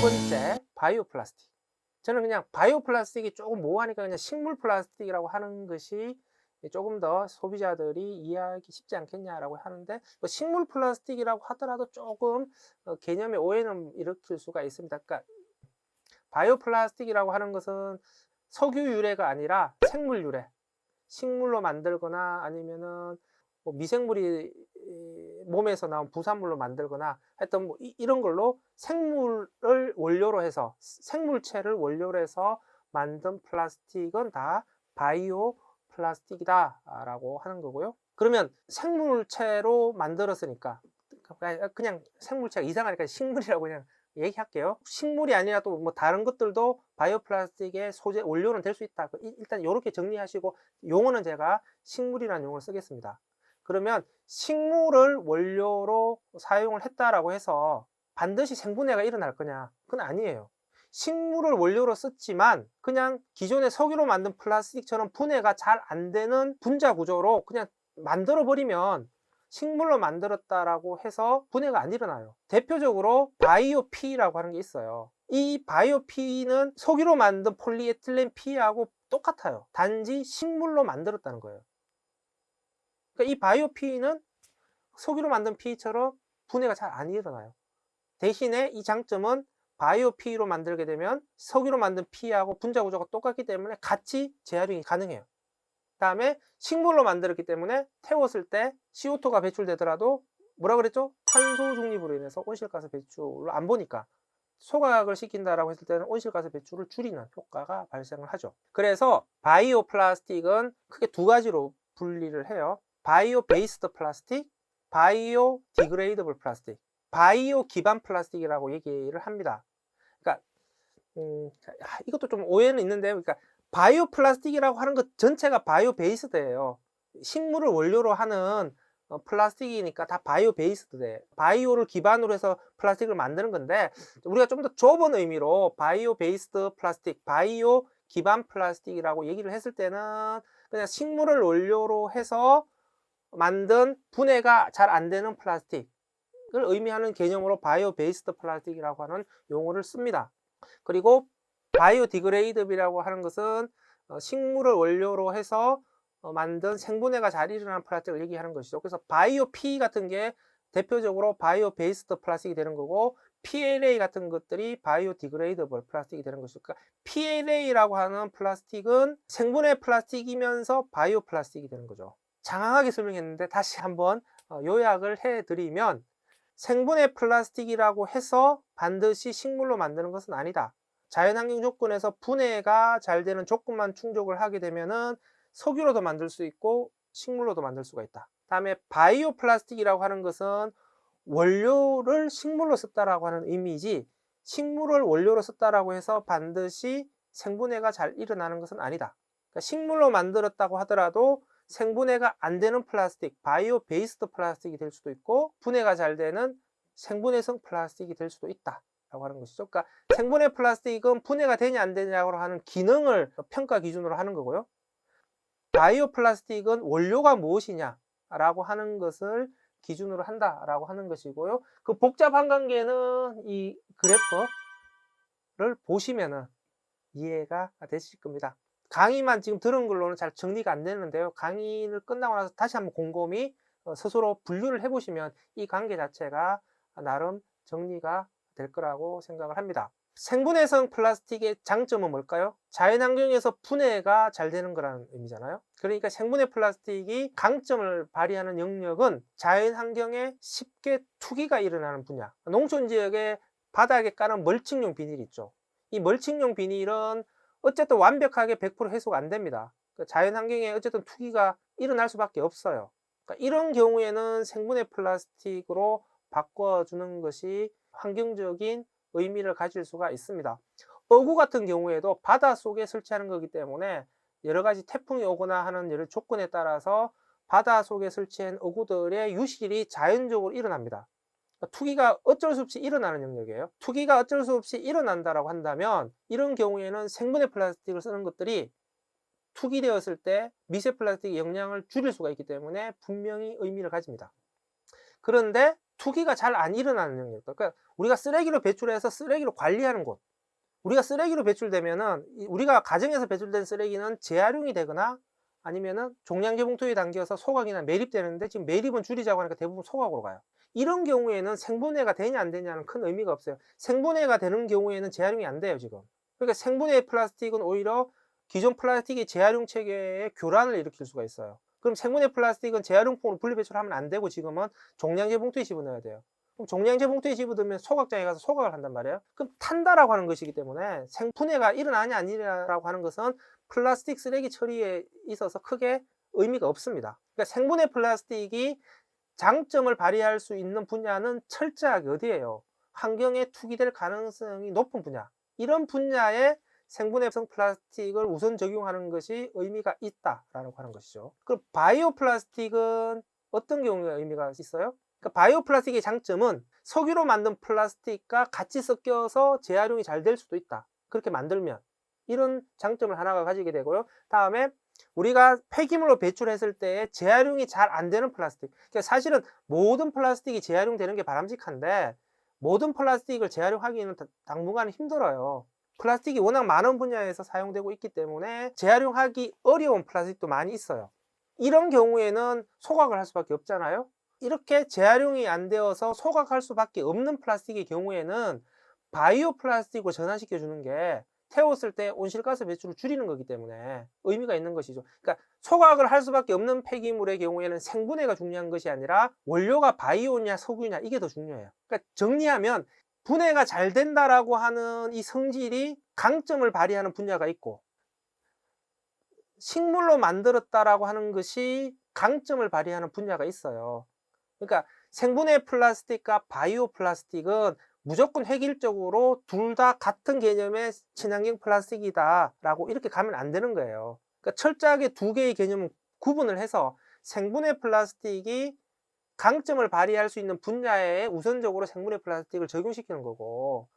번째 바이오 플라스틱. 저는 그냥 바이오 플라스틱이 조금 모호하니까 그냥 식물 플라스틱이라고 하는 것이 조금 더 소비자들이 이해하기 쉽지 않겠냐라고 하는데 뭐 식물 플라스틱이라고 하더라도 조금 어, 개념의 오해는 일으킬 수가 있습니다. 그러니까 바이오 플라스틱이라고 하는 것은 석유 유래가 아니라 생물 유래, 식물로 만들거나 아니면은 뭐 미생물이 이, 몸에서 나온 부산물로 만들거나 하여튼 뭐 이, 런 걸로 생물을 원료로 해서 생물체를 원료로 해서 만든 플라스틱은 다 바이오 플라스틱이다라고 하는 거고요. 그러면 생물체로 만들었으니까 그냥 생물체가 이상하니까 식물이라고 그냥 얘기할게요. 식물이 아니라 또 뭐 다른 것들도 바이오 플라스틱의 소재 원료는 될 수 있다. 그 일단 이렇게 정리하시고 용어는 제가 식물이라는 용어를 쓰겠습니다. 그러면 식물을 원료로 사용을 했다라고 해서 반드시 생분해가 일어날 거냐? 그건 아니에요. 식물을 원료로 썼지만 그냥 기존의 석유로 만든 플라스틱처럼 분해가 잘 안 되는 분자 구조로 그냥 만들어 버리면 식물로 만들었다라고 해서 분해가 안 일어나요. 대표적으로 바이오 P라고 하는 게 있어요. 이 바이오 P는 석유로 만든 폴리에틸렌 P하고 똑같아요. 단지 식물로 만들었다는 거예요. 그러니까 이 바이오 P는 석유로 만든 P처럼 분해가 잘 안 일어나요. 대신에 이 장점은 바이오 P로 만들게 되면 석유로 만든 P하고 분자 구조가 똑같기 때문에 같이 재활용이 가능해요. 다음에 식물로 만들었기 때문에 태웠을 때 CO2가 배출되더라도 뭐라 그랬죠? 탄소 중립으로 인해서 온실가스 배출을 안 보니까 소각을 시킨다라고 했을 때는 온실가스 배출을 줄이는 효과가 발생을 하죠. 그래서 바이오 플라스틱은 크게 두 가지로 분리를 해요. 바이오 베이스드 플라스틱, 바이오 디그레이더블 플라스틱, 바이오 기반 플라스틱이라고 얘기를 합니다. 그러니까 음, 이것도 좀 오해는 있는데, 그러니까 바이오 플라스틱이라고 하는 것 전체가 바이오 베이스드예요. 식물을 원료로 하는 어, 플라스틱이니까 다 바이오 베이스드돼. 바이오를 기반으로 해서 플라스틱을 만드는 건데 우리가 좀 더 좁은 의미로 바이오 베이스드 플라스틱, 바이오 기반 플라스틱이라고 얘기를 했을 때는 그냥 식물을 원료로 해서 만든 분해가 잘 안 되는 플라스틱을 의미하는 개념으로 바이오 베이스드 플라스틱이라고 하는 용어를 씁니다. 그리고 바이오 디그레이드비라고 하는 것은 어, 식물을 원료로 해서 어, 만든 생분해가 잘 일어나는 플라스틱을 얘기하는 것이죠. 그래서 바이오 P 같은 게 대표적으로 바이오 베이스드 플라스틱이 되는 거고 PLA 같은 것들이 바이오 디그레이더블 플라스틱이 되는 것이죠. 그러니까 PLA라고 하는 플라스틱은 생분해 플라스틱이면서 바이오 플라스틱이 되는 거죠. 장황하게 설명했는데 다시 한번 어, 요약을 해드리면 생분해 플라스틱이라고 해서 반드시 식물로 만드는 것은 아니다. 자연환경 조건에서 분해가 잘 되는 조건만 충족을 하게 되면은 석유로도 만들 수 있고 식물로도 만들 수가 있다. 다음에 바이오 플라스틱이라고 하는 것은 원료를 식물로 썼다라고 하는 의미지 식물을 원료로 썼다라고 해서 반드시 생분해가 잘 일어나는 것은 아니다. 그러니까 식물로 만들었다고 하더라도 생분해가 안 되는 플라스틱, 바이오 베이스드 플라스틱이 될 수도 있고 분해가 잘 되는 생분해성 플라스틱이 될 수도 있다. 라고 하는 것이죠. 그러니까 생분해 플라스틱은 분해가 되냐 안 되냐고 하는 기능을 평가 기준으로 하는 거고요. 바이오 플라스틱은 원료가 무엇이냐 라고 하는 것을 기준으로 한다라고 하는 것이고요. 그 복잡한 관계는 이 그래프를 보시면은 이해가 되실 겁니다. 강의만 지금 들은 걸로는 잘 정리가 안 되는데요. 강의를 끝나고 나서 다시 한번 곰곰이 어, 스스로 분류를 해보시면 이 관계 자체가 나름 정리가 될 거라고 생각을 합니다. 생분해성 플라스틱의 장점은 뭘까요? 자연환경에서 분해가 잘 되는 거라는 의미잖아요. 그러니까 생분해 플라스틱이 강점을 발휘하는 영역은 자연환경에 쉽게 투기가 일어나는 분야. 농촌 지역에 바닥에 까는 멀칭용 비닐 있죠. 이 멀칭용 비닐은 어쨌든 완벽하게 100% 해소가 안 됩니다. 그러니까 자연 환경에 어쨌든 투기가 일어날 수밖에 없어요. 그러니까 이런 경우에는 생분해 플라스틱으로 바꿔주는 것이 환경적인 의미를 가질 수가 있습니다. 어구 같은 경우에도 바다 속에 설치하는 거기 때문에 여러 가지 태풍이 오거나 하는 여러 조건에 따라서 바다 속에 설치한 어구들의 유실이 자연적으로 일어납니다. 그러니까 투기가 어쩔 수 없이 일어나는 영역이에요. 투기가 어쩔 수 없이 일어난다라고 한다면 이런 경우에는 생분해 플라스틱을 쓰는 것들이 투기되었을 때 미세 플라스틱의 영향을 줄일 수가 있기 때문에 분명히 의미를 가집니다. 그런데 투기가 잘 안 일어나는 영역. 그러니까 우리가 쓰레기로 배출해서 쓰레기로 관리하는 곳. 우리가 쓰레기로 배출되면은 이- 우리가 가정에서 배출된 쓰레기는 재활용이 되거나 아니면은 종량제 봉투에 담겨서 소각이나 매립되는데 지금 매립은 줄이자고 하니까 대부분 소각으로 가요. 이런 경우에는 생분해가 되냐 안 되냐는 큰 의미가 없어요. 생분해가 되는 경우에는 재활용이 안 돼요, 지금. 그러니까 생분해 플라스틱은 오히려 기존 플라스틱의 재활용 체계에 교란을 일으킬 수가 있어요. 그럼 생분해 플라스틱은 재활용품으로 분리 배출 하면 안 되고 지금은 종량제 봉투에 집어넣어야 돼요. 그럼 종량제 봉투에 집어넣으면 소각장에 가서 소각을 한단 말이에요. 그럼 탄다라고 하는 것이기 때문에 생분해가 일어나냐 안 일어나냐라고 하는 것은 플라스틱 쓰레기 처리에 있어서 크게 의미가 없습니다. 그러니까 생분해 플라스틱이 장점을 발휘할 수 있는 분야는 철저하게 어디예요? 환경에 투기될 가능성이 높은 분야. 이런 분야에 생분해성 플라스틱을 우선 적용하는 것이 의미가 있다라고 하는 것이죠. 그럼 바이오 플라스틱은 어떤 경우에 의미가 있어요? 그러니까 바이오 플라스틱의 장점은 석유로 만든 플라스틱과 같이 섞여서 재활용이 잘 될 수도 있다. 그렇게 만들면 이런 장점을 하나가 가지게 되고요. 다음에 우리가 폐기물로 배출했을 때 재활용이 잘 안 되는 플라스틱. 그러니까 사실은 모든 플라스틱이 재활용되는 게 바람직한데 모든 플라스틱을 재활용하기는 다- 당분간 힘들어요. 플라스틱이 워낙 많은 분야에서 사용되고 있기 때문에 재활용하기 어려운 플라스틱도 많이 있어요. 이런 경우에는 소각을 할 수밖에 없잖아요. 이렇게 재활용이 안 되어서 소각할 수밖에 없는 플라스틱의 경우에는 바이오 플라스틱으로 전환시켜 주는 게 태웠을 때 온실가스 배출을 줄이는 거기 때문에 의미가 있는 것이죠. 그러니까 소각을 할 수밖에 없는 폐기물의 경우에는 생분해가 중요한 것이 아니라 원료가 바이오냐 석유냐 이게 더 중요해요. 그러니까 정리하면 분해가 잘 된다라고 하는 이 성질이 강점을 발휘하는 분야가 있고 식물로 만들었다라고 하는 것이 강점을 발휘하는 분야가 있어요. 그러니까 생분해 플라스틱과 바이오 플라스틱은 무조건 획일적으로 둘 다 같은 개념의 친환경 플라스틱이다라고 이렇게 가면 안 되는 거예요. 그러니까 철저하게 두 개의 개념을 구분을 해서 생분해 플라스틱이 강점을 발휘할 수 있는 분야에 우선적으로 생분해 플라스틱을 적용시키는 거고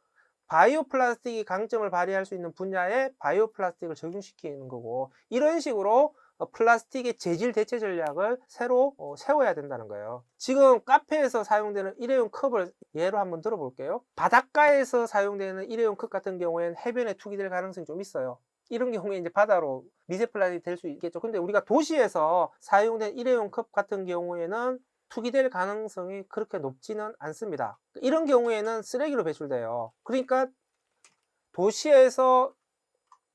바이오 플라스틱이 강점을 발휘할 수 있는 분야에 바이오 플라스틱을 적용시키는 거고 이런 식으로 어, 플라스틱의 재질 대체 전략을 새로 어, 세워야 된다는 거예요. 지금 카페에서 사용되는 일회용 컵을 예로 한번 들어볼게요. 바닷가에서 사용되는 일회용 컵 같은 경우에는 해변에 투기될 가능성이 좀 있어요. 이런 경우에 이제 바다로 미세 플라스틱이 될 수 있겠죠. 근데 우리가 도시에서 사용된 일회용 컵 같은 경우에는 투기될 가능성이 그렇게 높지는 않습니다. 이런 경우에는 쓰레기로 배출돼요. 그러니까 도시에서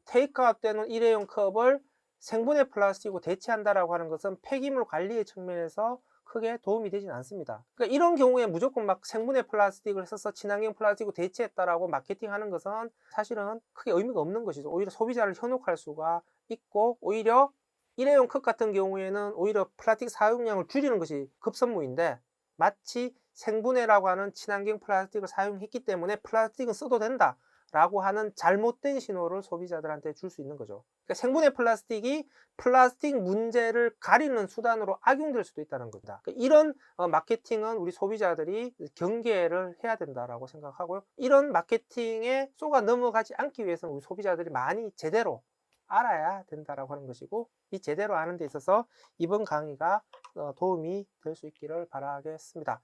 테이크아웃 되는 일회용 컵을 생분해 플라스틱으로 대체한다라고 하는 것은 폐기물 관리의 측면에서 크게 도움이 되진 않습니다. 그러니까 이런 경우에 무조건 막 생분해 플라스틱을 써서 친환경 플라스틱으로 대체했다라고 마케팅하는 것은 사실은 크게 의미가 없는 것이죠. 오히려 소비자를 현혹할 수가 있고 오히려 일회용 컵 같은 경우에는 오히려 플라스틱 사용량을 줄이는 것이 급선무인데 마치 생분해라고 하는 친환경 플라스틱을 사용했기 때문에 플라스틱은 써도 된다. 라고 하는 잘못된 신호를 소비자들한테 줄 수 있는 거죠. 그러니까 생분해 플라스틱이 플라스틱 문제를 가리는 수단으로 악용될 수도 있다는 겁니다. 그러니까 이런 어, 마케팅은 우리 소비자들이 경계를 해야 된다라고 생각하고요. 이런 마케팅에 쏘가 넘어가지 않기 위해서는 우리 소비자들이 많이 제대로 알아야 된다라고 하는 것이고 이 제대로 아는 데 있어서 이번 강의가 어, 도움이 될 수 있기를 바라겠습니다.